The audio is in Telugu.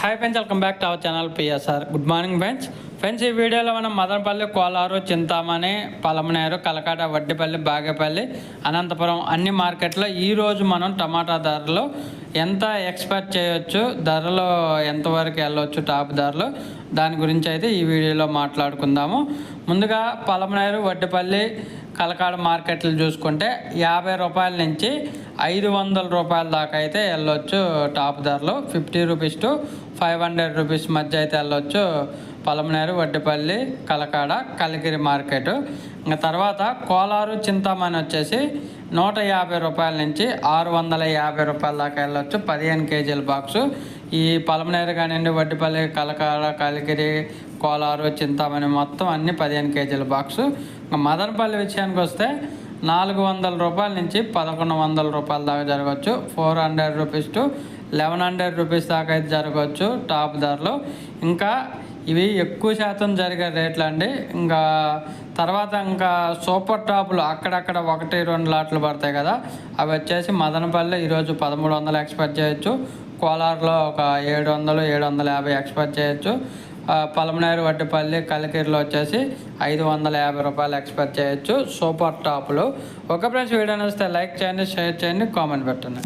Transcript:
Hi friends welcome back to our channel PSR good morning friends friends ఈ వీడియోలో మనం మదనపల్లి కోలారు చింతామణి పలమనేరు కలకాట వడ్డిపల్లి బాగేపల్లి అనంతపురం అన్ని మార్కెట్లో ఈరోజు మనం టమాటా ధరలు ఎంత ఎక్స్పెక్ట్ చేయొచ్చు ధరలు ఎంతవరకు వెళ్ళవచ్చు టాప్ ధరలు దాని గురించి అయితే ఈ వీడియోలో మాట్లాడుకుందాము. ముందుగా పలమనేరు వడ్డిపల్లి కలకాడ మార్కెట్లు చూసుకుంటే యాభై రూపాయల నుంచి ఐదు వందల రూపాయల దాకా అయితే వెళ్ళొచ్చు టాప్ ధరలు. Fifty rupees to five hundred rupees మధ్య అయితే వెళ్ళొచ్చు పలమనేరు వడ్డిపల్లి కలకాడ కలిగిరి మార్కెట్. ఇంకా తర్వాత కోలారు చింతామణి వచ్చేసి నూట యాభై రూపాయల నుంచి ఆరు వందల యాభై రూపాయల దాకా వెళ్ళొచ్చు పదిహేను కేజీల బాక్సు. ఈ పలమనేరు కానివ్వండి వడ్డిపల్లి కలకాడ కలిగిరి కోలారు చింతామణి మొత్తం అన్ని పదిహేను కేజీల బాక్సు. మదనపల్లి విషయానికి వస్తే నాలుగు వందల రూపాయల నుంచి పదకొండు వందల రూపాయల దాకా జరగవచ్చు. Four hundred rupees to eleven hundred rupees దాకా అయితే జరగవచ్చు టాప్ ధరలు. ఇంకా ఇవి ఎక్కువ శాతం జరిగే రేట్లు అండి. ఇంకా తర్వాత ఇంకా సూపర్ టాపులు అక్కడక్కడ ఒకటి రెండు లాట్లు పడతాయి కదా. అవి వచ్చేసి మదనపల్లి ఈరోజు పదమూడు వందలు ఎక్స్పెక్ట్ చేయొచ్చు. కోలార్లో ఒక ఏడు వందలు ఏడు వందల యాభై ఎక్స్పెక్ట్ చేయొచ్చు. పలమనేరు వడ్డిపల్లి కలికిరిలో వచ్చేసి ఐదు వందల యాభై రూపాయలు ఎక్స్పెక్ట్ చేయొచ్చు. సూపర్ టాపులు. ఒక ఫ్రెండ్స్ వీడియో వస్తే లైక్ చేయండి షేర్ చేయండి కామెంట్ పెట్టండి.